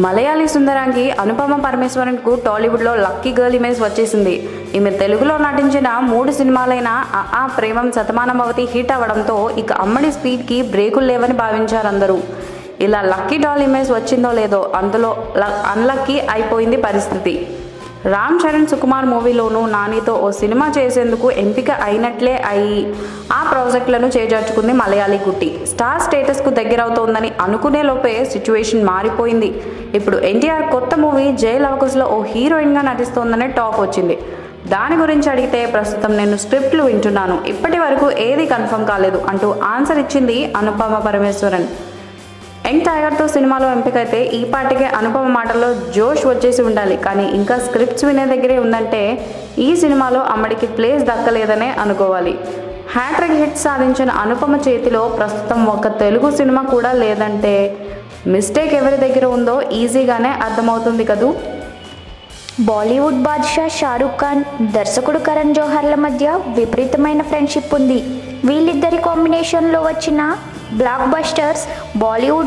మలయాళీ సుందరాంగి అనుపమ పరమేశ్వరన్కు టాలీవుడ్లో lucky girl image వచ్చేసింది. ఈమె తెలుగులో నటించిన మూడు సినిమాలైన ఆ ప్రేమం శతమానమవతి హిట్ అవ్వడంతో ఇక అమ్మడి స్పీడ్కి బ్రేకులు లేవని భావించారు అందరూ ఇలా లక్కీ డాల్ ఇమేజ్ వచ్చిందో లేదో అందులో అన్లక్కీ అయిపోయింది పరిస్థితి. రామ్ చరణ్ సుకుమార్ మూవీలోనూ నానితో ఓ సినిమా చేసేందుకు ఎంపిక అయినట్లే అయి ఆ ప్రాజెక్టులను చేజార్చుకుంది మలయాళీ గుట్టి. స్టార్ స్టేటస్కు దగ్గరవుతోందని అనుకునే లోపే సిచ్యువేషన్ మారిపోయింది. ఇప్పుడు ఎన్టీఆర్ కొత్త మూవీ జైల్ అవకుశలో ఓ హీరోయిన్గా నటిస్తోందనే టాక్ వచ్చింది. దాని గురించి అడిగితే ప్రస్తుతం నేను స్క్రిప్ట్లు వింటున్నాను. ఇప్పటి వరకు ఏది కన్ఫర్మ్ కాలేదు అంటూ ఆన్సర్ ఇచ్చింది అనుపమ పరమేశ్వరన్. యంగ్ టైగర్తో సినిమాలో ఎంపికైతే ఈ పాటికే అనుపమ మాటల్లో జోష్ వచ్చేసి ఉండాలి. కానీ ఇంకా స్క్రిప్ట్స్ వినే దగ్గరే ఉందంటే ఈ సినిమాలో అమ్మడికి ప్లేస్ దక్కలేదనే అనుకోవాలి. హ్యాట్రిక్ హిట్ సాధించిన అనుపమ చేతిలో ప్రస్తుతం ఒక తెలుగు సినిమా కూడా లేదంటే మిస్టేక్ ఎవరి దగ్గర ఉందో ఈజీగానే అర్థమవుతుంది కదూ? బాలీవుడ్ బాద్షా షారూక్ ఖాన్ దర్శకుడు కరణ్ జోహర్ల మధ్య విపరీతమైన ఫ్రెండ్షిప్ ఉంది. వీళ్ళిద్దరి కాంబినేషన్లో వచ్చిన బ్లాక్ బస్టర్స్ బాలీవుడ్